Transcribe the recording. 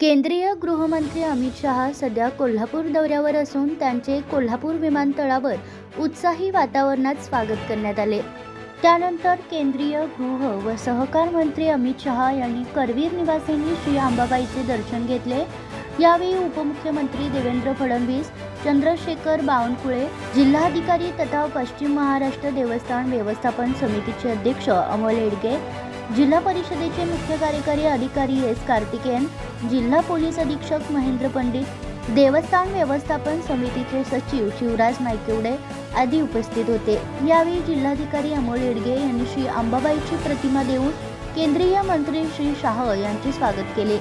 केंद्रीय गृहमंत्री अमित शहा सध्या कोल्हापूर दौऱ्यावर असून त्यांचे कोल्हापूर विमानतळावर उत्साही वातावरणात स्वागत करण्यात आले. त्यानंतर केंद्रीय गृह व सहकार मंत्री अमित शहा यांनी करवीर निवासिनी श्री अंबाबाईचे दर्शन घेतले. यावेळी उपमुख्यमंत्री देवेंद्र फडणवीस चंद्रशेखर बावनकुळे जिल्हाधिकारी तथा पश्चिम महाराष्ट्र देवस्थान व्यवस्थापन समितीचे अध्यक्ष अमोल एडगे जिल्हा परिषदेचे मुख्य कार्यकारी अधिकारी एस कार्तिकेयन जिल्हा पोलीस अधीक्षक महेंद्र पंडित देवस्थान व्यवस्थापन समितीचे सचिव शिवराज नायकेवडे आदी उपस्थित होते. यावेळी जिल्हाधिकारी अमोल येडगे यांनी श्री अंबाबाईची प्रतिमा देऊन केंद्रीय मंत्री श्री शाह यांचे स्वागत केले.